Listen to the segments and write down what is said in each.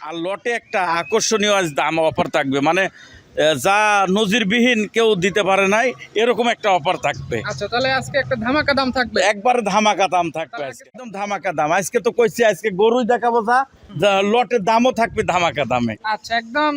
আর লটে একটা আকর্ষণীয় আজ দাম অফার থাকবে। মানে যা নজিরবিহীন কেউ দিতে পারে নাই এরকম একটা অফার থাকবে। আচ্ছা তাহলে আজকে একটা ধামাকা দাম থাকবে। একবার ধামাকা দাম থাকবে আজকে। একদম ধামাকা দাম। আজকে তো কইছি আজকে গরুই দেখাবো যা যা। লটের দামও থাকবে ধামাকা দামে। আচ্ছা একদম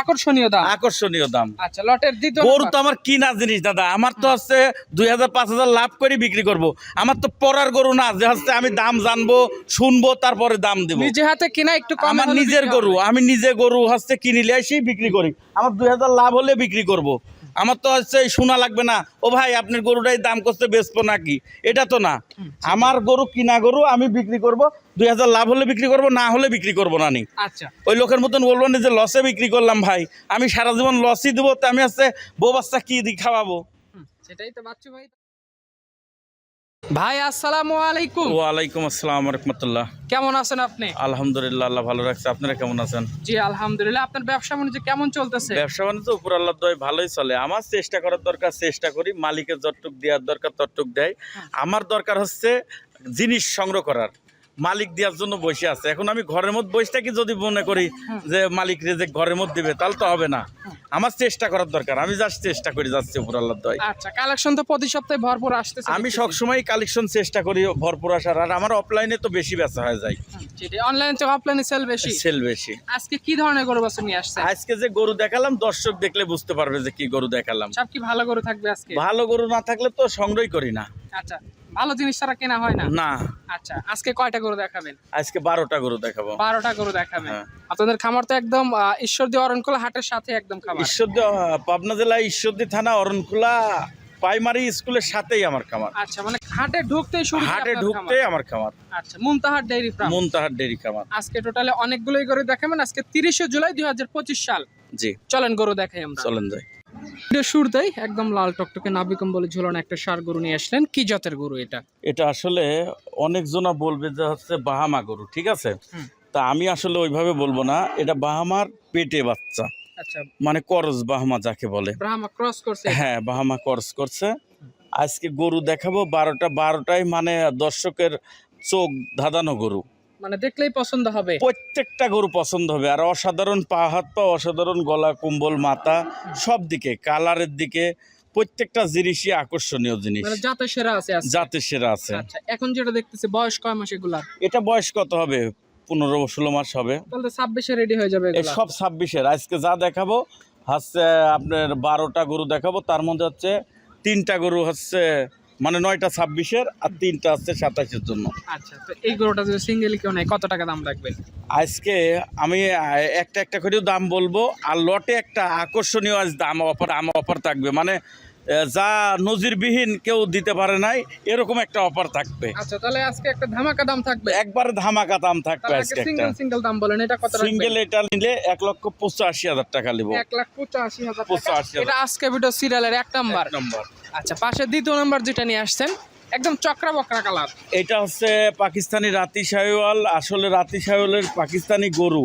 আকর্ষণীয় দাম। আকর্ষণীয় দাম। আচ্ছা লটের দ্বিতীয় গরু তো আমার কিনা জিনিস দাদা। আমার তো হচ্ছে দুই হাজার পাঁচ হাজার লাভ করে বিক্রি করব। আমার তো পরার গরু না যে হচ্ছে আমি দাম জানব শুনব তারপরে দাম দেবো। নিজে হাতে কিনা একটু কম আমার নিজের গরু আমি নিজে গরু হচ্ছে কিনিলে এসে বিক্রি করি। আমার দুই হাজার লাভ হলে বিক্রি করব। আমার তো হচ্ছে শোনা লাগবে না। ও ভাই আপনার গরুটাই দাম করতে বেচবো নাকি? এটা তো না। আমার গরু কিনা গরু আমি বিক্রি করব। দুই হাজার লাভ হলে বিক্রি করব না হলে বিক্রি করব না নি। আচ্ছা। ওই লোকের মতন বলব না যে লসে বিক্রি করলাম ভাই। আমি সারা জীবন লসই দেবো তো আমি হচ্ছে বউ বাচ্চা কি দিয়ে খাওয়াবো? সেটাই তো বাচ্চু ভাই। ভাই আসসালামু আলাইকুম। ওয়ালাইকুম আসসালাম রহমতুল্লাহ। কেমন আছেন আপনি? আলহামদুলিল্লাহ আল্লাহ ভালো রাখছে। আপনারা কেমন আছেন? জি আলহামদুলিল্লাহ। আপনার ব্যবসা বাণিজ্য কেমন চলতেছে? ব্যবসা বাণিজ্য উপর আল্লাহ দয় ভালোই চলে। আমার চেষ্টা করার দরকার চেষ্টা করি। মালিকের যতটুক দেওয়ার দরকার ততটুক দেয়। আমার দরকার হচ্ছে জিনিস সংগ্রহ করার। মালিক দেওয়ার জন্য বসে আছে। এখন আমি ঘরের মধ্যে বসে থাকি যদি মনে করি যে মালিক রেজেক ঘরের মধ্যে দিবে তাহলে তো হবে না। আমার চেষ্টা করার দরকার। আমি জাস্ট চেষ্টা করি যাচ্ছি উপর আল্লাহ দয় আচ্ছা কালেকশন তো প্রতি সপ্তাহে ভরপুর আসতেছে আমি। সবসময় কালেকশন চেষ্টা করি ভরপুর আসার। আর আমার অফলাইনে তো বেশি বেচা হয়ে যায়। অনলাইন থেকে অফলাইনে সেল বেশি। সেল বেশি। আজকে কি ধরনের গরু বাছুর নিয়ে আসছে আজকে যে গরু দেখালাম দর্শক দেখলে বুঝতে পারবে যে কি গরু দেখালাম। সব কি ভালো গরু থাকবে আজকে? ভালো গরু না থাকলে তো সংগ্রহই করি না। আচ্ছা ভালো জিনিস ছাড়া কেনা হয় না? না। আচ্ছা আজকে কয়টা গরু দেখাবেন? আজকে বারোটা গরু দেখাবো। বারোটা গরু দেখাবেন। হ্যাঁ। আপনাদের খামার তো একদম ঈশ্বরদী অরণকুলা হাটের সাথে একদম খামার। ঈশ্বরদী পাবনা জেলা ঈশ্বরদী থানা অরণকুলা প্রাইমারি স্কুলের সাথেই আমার খামার। আচ্ছা মানে হাটে ঢুকতেই শুরু হাটে ঢুকতে আমার খামার। আচ্ছা মুনতাহার ডেইরি ফার্ম। মুনতাহার ডেরি খামার। আজকে টোটালে অনেকগুলোই গরু দেখাবেন। আজকে তিরিশে জুলাই দুই হাজার পঁচিশ সাল। জি। চলেন গরু দেখাই আমরা। চলেন যাই। শুরুতেই একদম লাল টকটকে নাবিকম বলে ঝুলানো একটা সার গরু নিয়ে আসলেন। কি জাতের গরু এটা? এটা আসলে অনেকজনা বলবে যে হচ্ছে বাহামা গরু ঠিক আছে? তা আমি আসলে ওইভাবে বলব না এটা বাহামার পেটে বাচ্চা। আচ্ছা। মানে করজ বাহামা যাকে বলে। ক্রস করছে? হ্যাঁ বাহামা করজ করছে। আজকে গরু দেখাবো বারোটা বারোটাই মানে দর্শকের চোখ ধাঁধানো গরু। মানে দেখলেই পছন্দ হবে। প্রত্যেকটা গরু পছন্দ হবে। আর অসাধারণ পা হাত পা অসাধারণ গলা কুম্বল মাথা সব দিকে কালারের দিকে প্রত্যেকটা জিনিসই আকর্ষণীয় জিনিস। মানে জাতে সেরা আছে। জাতে সেরা আছে। আচ্ছা এখন যেটা দেখতেছি বয়স কয় মাস এগুলার এটা বয়স কত হবে? পনেরো ষোলো মাস হবে। তাহলে ছাব্বিশে রেডি হয়ে যাবে সব ছাব্বিশের। আজকে যা দেখাবো হচ্ছে আপনার বারোটা গরু দেখাবো তার মধ্যে হচ্ছে তিনটা গরু হচ্ছে মানে নয়টা ছাব্বিশের আর তিনটা আছে সাতাশের জন্য। আচ্ছা তো এই গরুটা যদি সিঙ্গেল কেউ নেয় কত টাকা দাম রাখবেন? আজকে আমি একটা একটা করেও দাম বলব আর লটে একটা আকর্ষণীয় আজ দাম অফার আম অফার থাকবে। মানে যা নজিরবিহীন কেউ দিতে পারে নাই এরকম একটা অফার থাকবে। আচ্ছা তাহলে আজকে একটা ধামাকা দাম থাকবে? একবারে ধামাকা দাম থাকবে আজকে সিঙ্গেল সিঙ্গেল দাম বলেন এটা কত সিঙ্গেল এটা নিলে এক লক্ষ পঁচাশি হাজার টাকা নেব। এক লাখ পঁচাশি হাজার পঁচাশি এটা আজকে ভিডিও সিরিয়ালের এক নাম্বার। নম্বর। আচ্ছা পাশে দ্বিতীয় নাম্বার যেটা নিয়ে আসছেন একদম চক্রা বকরা কালার। এটা হচ্ছে পাকিস্তানি রাতি সাহেওয়াল আসলে রাতি সাহেওয়ালের পাকিস্তানি গরু।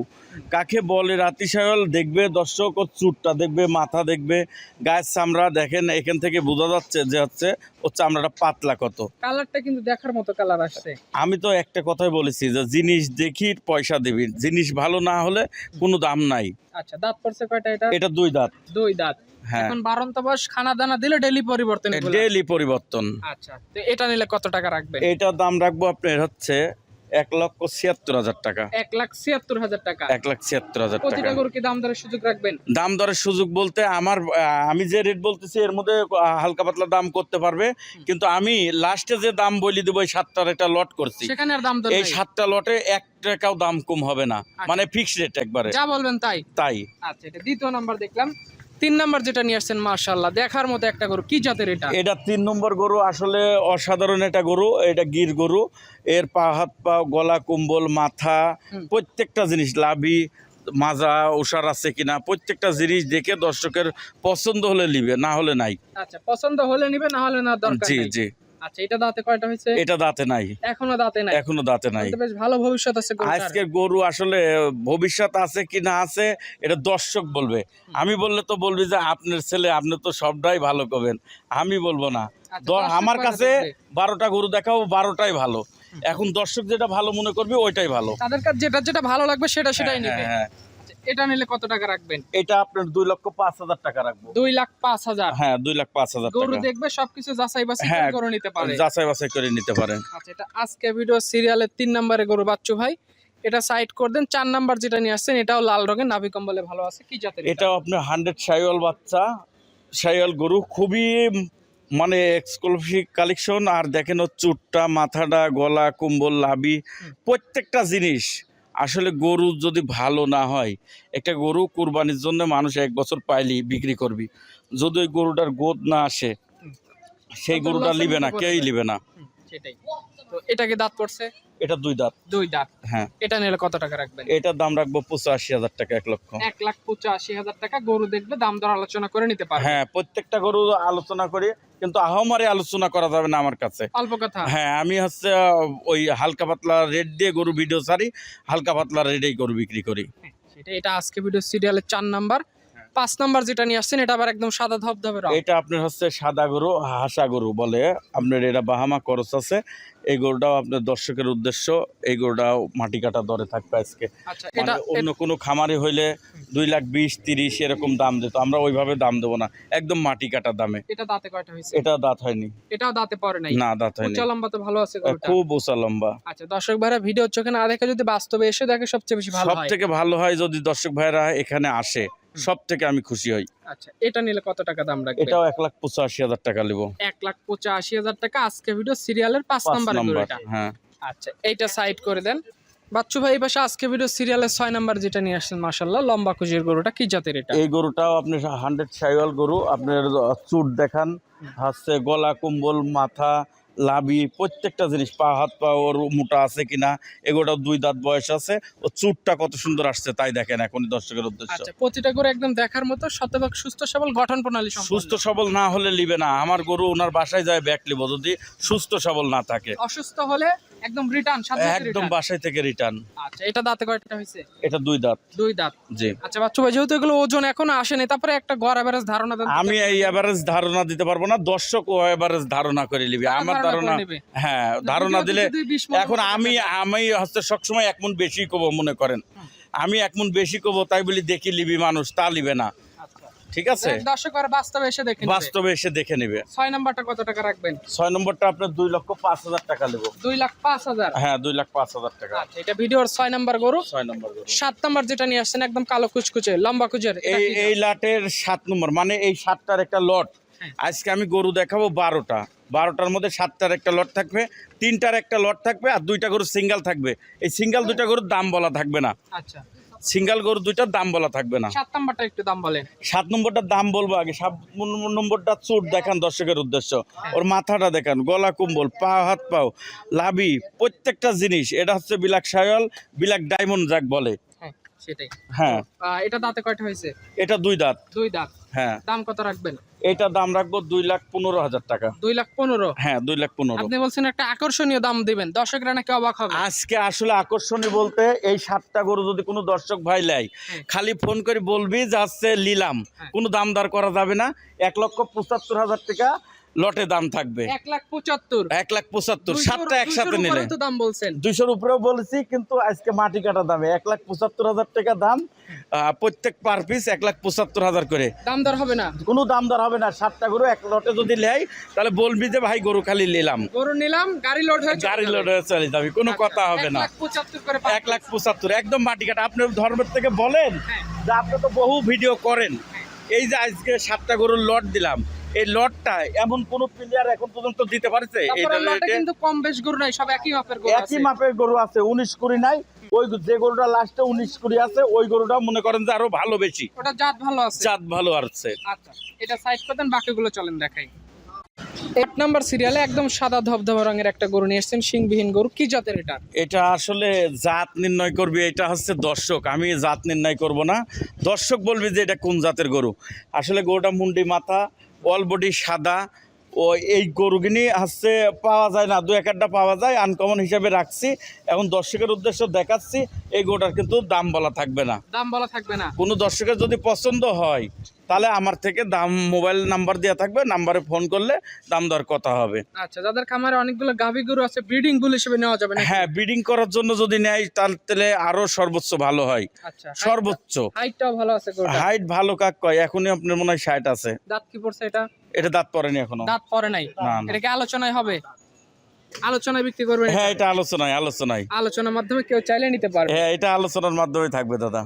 কাকে বলে? রাতি সাহেওয়াল দেখবে দর্শক ও চুটটা দেখবে মাথা দেখবে। গায়ের চামড়া দেখেন এখান থেকে বোঝা যাচ্ছে যে হচ্ছে ও চামড়াটা পাতলা কত। কালারটা কিন্তু দেখার মতো কালার আসছে। আমি তো একটা কথাই বলেছি যে জিনিস দেখি পয়সা দিবি। জিনিস ভালো না হলে কোনো দাম নাই। আচ্ছা দাঁত পড়ছে কয়টা এটা এটা দুই দাঁত। দুই দাঁত। হ্যাঁ। এখন বারন্ত বয়স খানা দানা দিলে ডেলি পরিবর্তন। ডেলি পরিবর্তন। আচ্ছা তো এটা নিলে কত টাকা রাখবেন? এইটার দাম রাখব আপনার হচ্ছে এক লক্ষ ছিয়াত্তর হাজার টাকা। এক লাখ ছিয়াত্তর হাজার টাকা। এক লাখ ছিয়াত্তর হাজার টাকা। গরু কি দাম দরের সুযোগ রাখবেন? দাম দরের সুযোগ বলতে আমার আমি যে রেট বলতেছি এর মধ্যে হালকা পাতলা দাম করতে পারবে। কিন্তু আমি লাস্টে যে দাম বলি দেবো এই সাতটার একটা লট করছি। সেখানে আর দাম এই সাতটা লটে এক টাকাও দাম কম হবে না। মানে ফিক্স রেট একবারে। যা বলবেন তাই? তাই। আচ্ছা এটা দ্বিতীয় নাম্বার দেখলাম। তিন নম্বর যেটা নিয়ে আসছেন মার্শাল্লাহ দেখার মতো একটা গরু কি জাতের এটা? এটা তিন নম্বর গরু আসলে অসাধারণ একটা গরু এটা গির গরু এর পা হাত পা গলা কুম্বল মাথা প্রত্যেকটা জিনিস লাভি মাজা ওষার আছে কিনা প্রত্যেকটা জিনিস দেখে দর্শকের পছন্দ হলে নিবে না হলে নাই। আচ্ছা পছন্দ হলে নিবে না হলে না দরকার জি জি। আচ্ছা এটা দাঁতে কয়টা হয়েছে? এটা দাঁতে নাই। এখনও দাঁতে নাই? এখনও দাঁতে নাই। বেশ ভালো ভবিষ্যৎ আছে গরুটার। গরু আসলে ভবিষ্যৎ আছে কি না আছে এটা দর্শক বলবে। আমি বললে তো বলবি যে আপনার ছেলে আপনি তো সবটাই ভালো করবেন। আমি বলব না। আচ্ছা, আমার কাছে বারোটা গরু দেখাবো বারোটাই ভালো। এখন দর্শক যেটা ভালো মনে করবে ওইটাই ভালো। তাদের কাছে যেটা যেটা ভালো লাগবে সেটা সেটাই হ্যাঁ, নেবে। এটা নিলে কত টাকা রাখবেন? এটা আপনার দুই লক্ষ পাঁচ হাজার টাকা রাখব। দুই লাখ পাঁচ হাজার? হ্যাঁ দুই লাখ পাঁচ হাজার গরু দেখবে সবকিছু যাচাই বাছাই হ্যাঁ, করে নিতে পারে। যাচাই বাছাই করে নিতে পারেন আচ্ছা এটা আজকে ভিডিও সিরিয়ালের তিন নম্বরে গরু বাচ্চু ভাই। এটা সাইড করে দেন চার নাম্বার যেটা নিয়ে আসছেন এটাও লাল রঙের নাভি কম্বলে ভালো আছে কি জাতের এটাও আপনার হান্ড্রেড সাইওয়াল বাচ্চা। সাইওয়াল গরু খুবই মানে এক্সক্লুসিভ কালেকশন আর দেখেন ওর চুটটা মাথাটা গলা কুম্বল লাবি প্রত্যেকটা জিনিস। আসলে গরু যদি ভালো না হয় একটা গরু কুরবানির জন্য মানুষ এক বছর পাইলি বিক্রি করবি। যদি ওই গরুটার গোদ না আসে সেই গরুটা নিবে না কেউই নিবে না। সেটাই। তো এটা কি দাঁত পড়ছে? এটা দুই দাঁত। দুই দাঁত। হ্যাঁ। এটা নিলে কত টাকা রাখবেন? এটার দাম রাখব পঁচাশি হাজার টাকা এক লক্ষ। এক লাখ পঁচাশি হাজার টাকা। গরু দেখবে দাম দর আলোচনা করে নিতে পারবে। হ্যাঁ প্রত্যেকটা গরু আলোচনা করি কিন্তু আহমারে আলোচনা করা যাবে না আমার কাছে। অল্প কথা। হ্যাঁ আমি হচ্ছে ওই হালকা পাতলা রেট দিয়ে গরু ভিডিও ছাড়ি হালকা পাতলা রেটেই গরু বিক্রি করি। সেটা এটা আজকে ভিডিও সিরিয়ালের চার নাম্বার। পাঁচ নাম্বার যেটা নিয়ে আসছেন এটা আবার একদম সাদা ধবধবে রং। এটা আপনার হচ্ছে সাদা গরু হাসা গরু বলে। আপনার এটা বাহামা খরচ আছে। এই গরুটাও আপনার দর্শকের উদ্দেশ্য। এই গরুটাও মাটি কাটা দরে থাকবে আজকে। আচ্ছা মানে এটা অন্য কোনো খামারে হইলে দুই লাখ বিশ তিরিশ এরকম দাম দিত। আমরা ওইভাবে দাম দেবো না। একদম মাটি কাটা দামে। এটা দাঁতে কয়টা হয়েছে? এটা দাঁত হয়নি। এটাও দাঁতে পড়ে নাই? না দাঁত হয়নি। উচ্চ লম্বা তো ভালো আছে খুব উঁচা লম্বা। আচ্ছা দর্শক ভাইরা ভিডিও চোখে না দেখে যদি বাস্তবে এসে দেখে সবচেয়ে বেশি ভালো সব হয়। থেকে ভালো হয় যদি দর্শক ভাইরা এখানে আসে। সব থেকে আমি খুশি হই। আচ্ছা এটা নিলে কত টাকা দাম রাখবে এটাও এক লাখ পঁচাশি হাজার টাকা নেব এক লাখ পঁচাশি হাজার টাকা আজকে ভিডিও সিরিয়ালের পাঁচ নাম্বার এটা হ্যাঁ। আচ্ছা এইটা সাইড করে দেন। বাচ্চু ভাই পাশে আজকে ভিডিও সিরিয়ালের ছয় নাম্বার যেটা নিয়ে আসছেন মাশাল্লাহ লম্বা কুজির গরুটা কি জাতের এটা? এই গরুটাও আপনি হান্ড্রেড সাইওয়াল গরু আপনার চুট দেখান হচ্ছে গলা কুম্বল মাথা লাবি প্রত্যেকটা জিনিস পা হাত পা ওর মোটা আছে কিনা এগুলো দুই দাঁত বয়স আছে ও চুটটা কত সুন্দর আসছে তাই দেখেন এখন দর্শকের উদ্দেশ্য। আচ্ছা প্রতিটা গরু একদম দেখার মতো শতভাগ সুস্থ সবল গঠন প্রণালী সুস্থ সবল না হলে লিবে না আমার গরু ওনার বাসায় যায় ব্যাক লিব যদি সুস্থ সবল না থাকে। অসুস্থ হলে একদম রিটার্ন একদম বাসায় থেকে রিটার্ন আচ্ছা এটা দাঁতে কয়টা হয়েছে? এটা দুই দাঁত। দুই দাঁত। জি। আচ্ছা বাচ্চু ভাই যেহেতু এগুলো ওজন এখনও আসেনি তারপরে একটা গড় এভারেজ ধারণা দেন আমি এই এভারেজ ধারণা দিতে পারব না দর্শক ও এভারেজ ধারণা করে নিবি। আমার ধারণা। হ্যাঁ ধারণা দিলে যদি 20 এখন আমি আমি হচ্ছে সবসময় এক মন বেশি কব মনে করেন। আমি এক মন বেশি কব তাই বলি দেখি লিবি মানুষ তা লিবে না। ঠিক আছে? দর্শক আর বাস্তবে এসে দেখে বাস্তবে এসে দেখে নেবে। ছয় নাম্বারটা কত টাকা রাখবেন? ছয় নম্বরটা আপনার দুই লক্ষ পাঁচ হাজার টাকা নেব। দুই লাখ পাঁচ হাজার? হ্যাঁ দুই লাখ পাঁচ হাজার টাকা। আচ্ছা এটা ভিডিওর ছয় নাম্বার গরু। ছয় নম্বর গরু। সাত নাম্বার যেটা নিয়ে আসছেন একদম কালো কুচকুচে লম্বা কুচের এই এই লাটের সাত নম্বর মানে এই সাতটার একটা লট। হ্যাঁ। আজকে আমি গরু দেখাবো বারোটা। বারোটার মধ্যে সাতটার একটা লট থাকবে তিনটার একটা লট থাকবে আর দুইটা গরু সিঙ্গেল থাকবে। এই সিঙ্গেল দুইটা গরুর দাম বলা থাকবে না। আচ্ছা। সিঙ্গেল গরু দুইটার দাম বলা থাকবে না। সাত নম্বরটা একটু দাম বলেন। সাত নম্বরটার দাম বলব আগে সাত নম্বরটা চুট দেখান দর্শকের উদ্দেশ্য। ওর মাথাটা দেখান গলা কুম্বল পা হাত পাও লাভি প্রত্যেকটা জিনিস। এটা হচ্ছে বিলাক সায়ল বিলাক ডায়মন্ড যাক বলে। হ্যাঁ সেটাই। হ্যাঁ। এটা দাঁতে কয়টা হয়েছে? এটা দুই দাঁত। দুই দাঁত। হ্যাঁ। দাম কত রাখবেন? এটা দাম রাখব দুই লাখ পনেরো হাজার টাকা। দুই লাখ পনেরো? হ্যাঁ দুই লাখ পনেরো। আপনি বলছেন একটা আকর্ষণীয় দাম দিবেন। দর্শকরা নাকি অবাক হবে। আজকে আসলে আকর্ষণীয় বলতে এই সাতটা গরু যদি কোনো দর্শক ভাই লেয় হ্যাঁ। খালি ফোন করে বলবি যে আসছে নিলাম। হ্যাঁ। কোনো দাম দর করা যাবে না। এক লক্ষ পঁচাত্তর হাজার টাকা লটে দাম থাকবে। এক লাখ পঁচাত্তর। এক লাখ পঁচাত্তর সাতটা একসাথে নিলে। দাম বলছেন। দুইশোর উপরেও বলেছি কিন্তু আজকে মাটি কাটা দামে। এক লাখ পঁচাত্তর হাজার টাকা দাম। প্রত্যেক পার পিস এক লাখ পঁচাত্তর হাজার করে। দাম দর হবে না? কোনো দাম দর হবে না। সাতটা গরু এক লটে যদি নেয় তাহলে বলবি যে ভাই গরু খালি নিলাম। গরু নিলাম গাড়ি লোড হয়ে গাড়ি। লোড হয়ে চলে যাবে কোনো আচ্ছা, কথা হবে না। এক লাখ পঁচাত্তর একদম মাটি কাটা। আপনি ধর্মের থেকে বলেন হ্যাঁ। যে আপনি তো বহু ভিডিও করেন। এই যে আজকে সাতটা গরুর লট দিলাম। এই লটটা এমন কোন প্লেয়ার এখন পর্যন্ত দিতে পারছে? লটে কিন্তু কম বেশ গরু নাই সব একই মাপের গরু আছে। একই মাপের গরু আছে উনিশ কুড়ি নাই। ওই যে গরুটা লাস্টে উনিশ কুড়ি আছে ওই গরুটা মনে করেন যে আরও ভালো বেশি। ওটা জাত ভালো আছে। চাঁদ ভালো আসছে আচ্ছা এটা সাইড করে দেন বাকিগুলো চলেন দেখাই। এক নাম্বার সিরিয়ালে একদম সাদা ধবধবা রঙের একটা গরু নিয়ে এসেছেন সিংবিহীন গরু। কি জাতের এটা? এটা আসলে জাত নির্ণয় করবি এটা হচ্ছে দর্শক। আমি জাত নির্ণয় করব না। দর্শক বলবি যে এটা কোন জাতের গরু? আসলে গরুটা মুন্ডি মাথা অল বডি সাদা। ও এই গরুগিনি হচ্ছে পাওয়া যায় না দু এক একটা পাওয়া যায় আনকমন হিসাবে রাখছি। এখন দর্শকের উদ্দেশ্য দেখাচ্ছি এই গরুটার কিন্তু দাম বলা থাকবে না। দাম বলা থাকবে না। কোনো দর্শকের যদি পছন্দ হয় তাহলে আমার থেকে দাম মোবাইল নাম্বার দেওয়া থাকবে নাম্বারে ফোন করলে দাম দর কথা হবে। আচ্ছা যাদের খামারে অনেকগুলো গাভী গরু আছে ব্রিডিং বুল হিসেবে নেওয়া যাবে হ্যাঁ ব্রিডিং করার জন্য যদি নেয় তাহলে আরও সর্বোচ্চ ভালো হয়। আচ্ছা সর্বোচ্চ। হাইটটাও ভালো আছে হাইট ভালো কাক কয়? এখনই আপনার মনে হয় ষাট আছে। দাঁত কি পড়ছে এটা? এটা দাঁত পড়েনি এখনও। দাঁত পরে নাই। এটা কি আলোচনায় হবে? আলোচনায় বিক্রি করবেন? হ্যাঁ এটা আলোচনায় আলোচনায়। আলোচনার মাধ্যমে কেউ চাইলে নিতে পারবে। হ্যাঁ এটা আলোচনার মাধ্যমে থাকবে দাদা।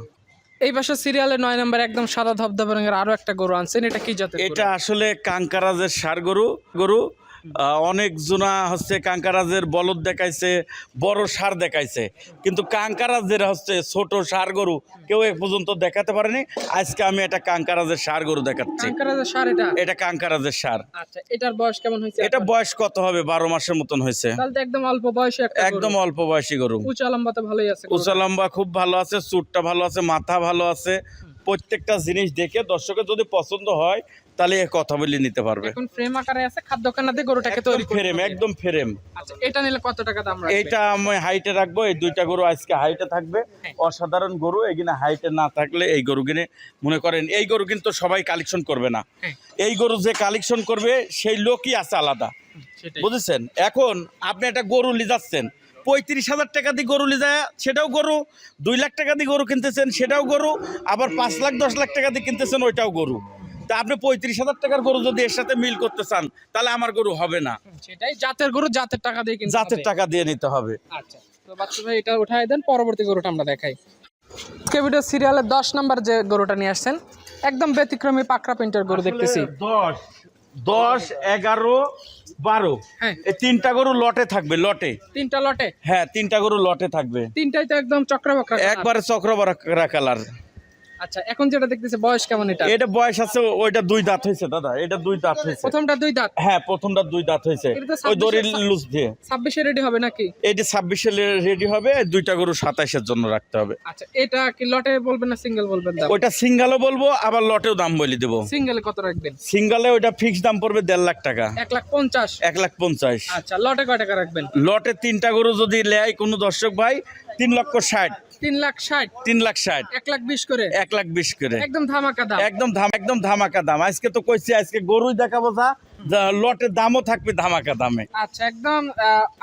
এই পাশে সিরিয়ালে নয় নম্বর একদম সাদা ধবধবে রঙের আরও একটা গরু আনছেন। এটা কি জাতের এটা আসলে কাঙ্কারাজের সার গরু গরু। অনেক জোনা হচ্ছে কাঙ্কারাজের বলদ দেখাইছে বড় সার দেখাইছে। কিন্তু কাঙ্কারাজের হচ্ছে ছোট সার গরু কেউ এ পর্যন্ত দেখাতে পারেনি। আজকে আমি এটা কাঙ্কারাজের সার গরু দেখাচ্ছি। এটা? কাঙ্কারাজের সার। আচ্ছা এটার বয়স কেমন হয়েছে? এটা বয়স কত হবে? বারো মাসের মতন হয়েছে। একদম অল্প বয়সে একদম অল্প বয়সী গরু। উঁচা লম্বা তো ভালোই আছে। উঁচা লম্বা খুব ভালো আছে চুটটা ভালো আছে মাথা ভালো আছে। প্রত্যেকটা জিনিস দেখে দর্শকের যদি পছন্দ হয় তাহলে কথা বলে নিতে পারবে। এখন ফ্রেম আকারে আছে খাদ্য খানাতে গরুটাকে তৈরি করতে ফ্রেম একদম ফ্রেম আচ্ছা এটা নিলে কত টাকা দাম রাখবে? এইটা আমি হাইটে রাখব এই দুইটা গরু আজকে হাইটে থাকবে। হ্যাঁ। অসাধারণ গরু এখানে হাইটে না থাকলে এই গরু কিনে মনে করেন এই গরু কিন্তু সবাই কালেকশন করবে না। হ্যাঁ। এই গরু যে কালেকশন করবে সেই লোকই আছে আলাদা। বুঝেছেন? এখন আপনি একটা গরু লিজাচ্ছেন পঁয়ত্রিশ হাজার টাকা দিয়ে গরু লিজা সেটাও গরু। দুই লাখ টাকা দিয়ে গরু কিনতেছেন সেটাও গরু। আবার পাঁচ লাখ দশ লাখ টাকা দিয়ে কিনতেছেন ওইটাও গরু। তা আপনি পঁয়ত্রিশ হাজার টাকার গরু যদি এর সাথে মিল করতে চান তাহলে আমার গরু হবে না। সেটাই জাতের গরু জাতের টাকা দিয়ে কিনতে জাতের টাকা দিয়ে নিতে হবে। আচ্ছা তো বাচ্চু ভাই এটা উঠাই দেন পরবর্তী গরুটা আমরা দেখাই। সিরিয়ালের দশ নাম্বার যে গরুটা নিয়ে আসছেন একদম ব্যতিক্রমী পাকড়া প্রিন্টের গরু দেখতেছি। দশ দশ এগারো বারো। হ্যাঁ। এই তিনটা গরু লটে থাকবে লটে। তিনটা লটে? হ্যাঁ তিনটা গরু লটে থাকবে। তিনটাই তো একদম চক্র বক্রা colour। একবারে চক্রবরা কালার। আচ্ছা এখন যেটা দেখতেছি বয়স কেমন এটা? এটা বয়স আছে ওইটা দুই দাঁত হয়েছে দাদা এটা দুই দাঁত হয়েছে প্রথমটা দুই দাঁত? হ্যাঁ প্রথমটা দুই দাঁত হয়েছে ওই দড়ি লুজ দিয়ে। ছাব্বিশে রেডি হবে নাকি? এইটা ছাব্বিশে রেডি হবে দুইটা গরু সাতাইশের জন্য রাখতে হবে। আচ্ছা এটা কি লটে বলবেন না সিঙ্গেল বলবেন দাম? ওইটা সিঙ্গালও বলব আবার লটেও দাম বলে দেবো। সিঙ্গেলে কত রাখবেন? সিঙ্গালে ওইটা ফিক্স দাম পড়বে দেড় লাখ টাকা। এক লাখ পঞ্চাশ? এক লাখ পঞ্চাশ। আচ্ছা লটে কয় টাকা রাখবেন? লটে তিনটা গরু যদি নেয় কোনো দর্শক ভাই তিন লক্ষ ষাট। তিন লাখ ষাট। তিন লাখ ষাট। এক লাখ বিশ করে। এক লাখ বিশ করে। একদম ধামাকা দাম। একদম ধাম একদম ধামাকা দাম। আজকে তো কইছি আজকে গরুই দেখাবো যা। যা লটের দামও থাকবে ধামাকা দামে। আচ্ছা একদম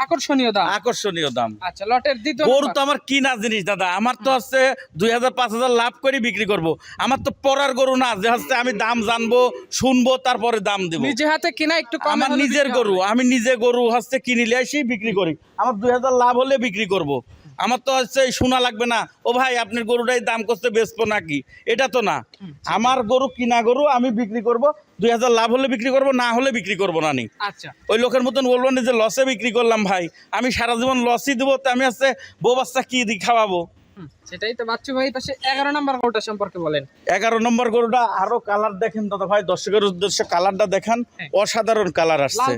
আকর্ষণীয় দাম। আকর্ষণীয় দাম। আচ্ছা লটের দ্বিতীয় গরু তো আমার কিনা জিনিস দাদা। আমার তো হচ্ছে দুই হাজার পাঁচ হাজার লাভ করে বিক্রি করব। আমার তো পরার গরু না যে হচ্ছে আমি দাম জানব শুনব তারপরে দাম দেবো। নিজে হাতে কিনা একটু কম আমার নিজের গরু আমি নিজে গরু হচ্ছে কিনিলে আসি বিক্রি করি। আমার দুই হাজার লাভ হলে বিক্রি করব। আমার তো হচ্ছে এই শোনা লাগবে না। ও ভাই আপনি গরুটাই দাম করতে বেচবো নাকি? এটা তো না। আমার গরু কিনা গরু আমি বিক্রি করব। দুই হাজার লাভ হলে বিক্রি করব না হলে বিক্রি করব না নি। আচ্ছা। ওই লোকের মতন বলব না যে লসে বিক্রি করলাম ভাই। আমি সারা জীবন লসই দেবো তো আমি হচ্ছে বউ বাচ্চা কী দিই খাওয়াবো? সেটাই তো বাচ্চু ভাই পাশে এগারো নাম্বার গরুটা সম্পর্কে বলেন। এগারো নম্বর গরুটা আরও কালার দেখেন দাদা ভাই দর্শকের উদ্দেশ্যে কালারটা দেখান হ্যাঁ। অসাধারণ কালার লাল আসছে।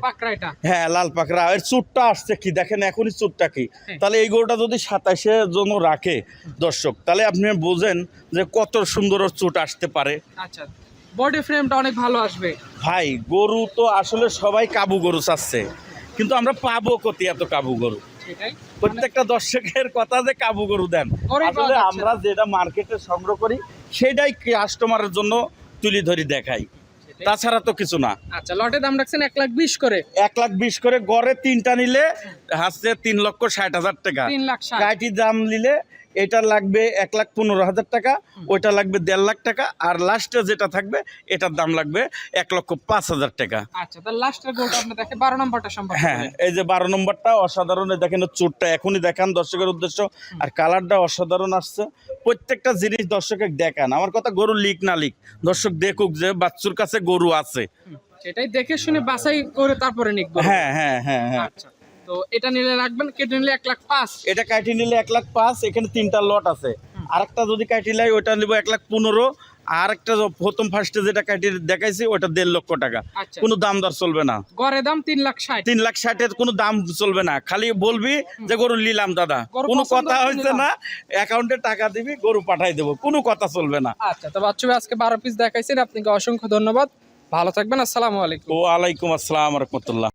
হ্যাঁ লাল পাকড়া। এর চুটটা আসছে কি? দেখেন এখনই চুটটা কি? হ্যাঁ। তাহলে এই গরুটা যদি সাতাশে জন্য রাখে দর্শক তাহলে আপনি বোঝেন যে কত সুন্দর চুট আসতে পারে। আচ্ছা বডি ফ্রেমটা অনেক ভালো আসবে। ভাই গরু তো আসলে সবাই কাবু গরু চাচ্ছে কিন্তু আমরা পাবো কতি এত কাবু গরু? প্রত্যেকটা দর্শকের কথা যে কাবু গরু দেন। আসলে আমরা যেটা মার্কেটে সংগ্রহ করি সেটাই কাস্টমারের জন্য তুলি ধরি দেখাই। তাছাড়া তো কিছু না। আচ্ছা লটে দাম রাখছেন এক লাখ বিশ করে। এক লাখ বিশ করে গড়ে তিনটা নিলে হাসছে তিন লক্ষ ষাট হাজার টাকা। তিন লাখ ষাট। দাম নিলে এটা লাগবে এক লাখ পনেরো হাজার টাকা ওইটা লাগবে দেড় লাখ টাকা আর লাস্টে যেটা থাকবে এটার দাম লাগবে এক লক্ষ পাঁচ হাজার টাকা। আচ্ছা লাস্টের দেখে বারো নাম্বারটা সম্পর্কে হ্যাঁ এই যে বারো নম্বরটা অসাধারণ দেখেন চোরটা এখনই দেখান দর্শকের উদ্দেশ্য। আর কালারটা অসাধারণ আসছে। প্রত্যেকটা জিনিস দর্শকের দেখান। আমার কথা গরু লিক না লিক দর্শক দেখুক যে বাচ্চুর কাছে গরু আছে। সেটাই দেখে শুনে বাছাই করে তারপরে নিক হ্যাঁ হ্যাঁ হ্যাঁ হ্যাঁ। আচ্ছা। তো এটা নিলে রাখবেন কেটে নিলে এক লাখ পাঁচ। এটা কাটি নিলে এক লাখ পাঁচ এখানে তিনটা লট আছে। আরেকটা যদি কাটি লাই নিব এক লাখ পনেরো। আর একটা প্রথম ফার্স্টে যেটা কাটি দেখাইছি ওটা দেড় লক্ষ টাকা। আচ্ছা। কোনো দাম দর চলবে না। গড়ে দাম তিন লাখ ষাট। তিন লাখ ষাটের কোনো দাম চলবে না। খালি বলবি যে গরু নিলাম দাদা। কোনো কথা হয়েছে না অ্যাকাউন্টে টাকা দিবি গরু পাঠাই দেবো। কোনো কথা চলবে না। আচ্ছা তো বাচ্চু আজকে বারো পিস দেখাইছেন। আপনাকে অসংখ্য ধন্যবাদ। ভালো থাকবেন। আসসালামু আলাইকুম। ও আলাইকুম আসসালাম রহমতুল্লাহ।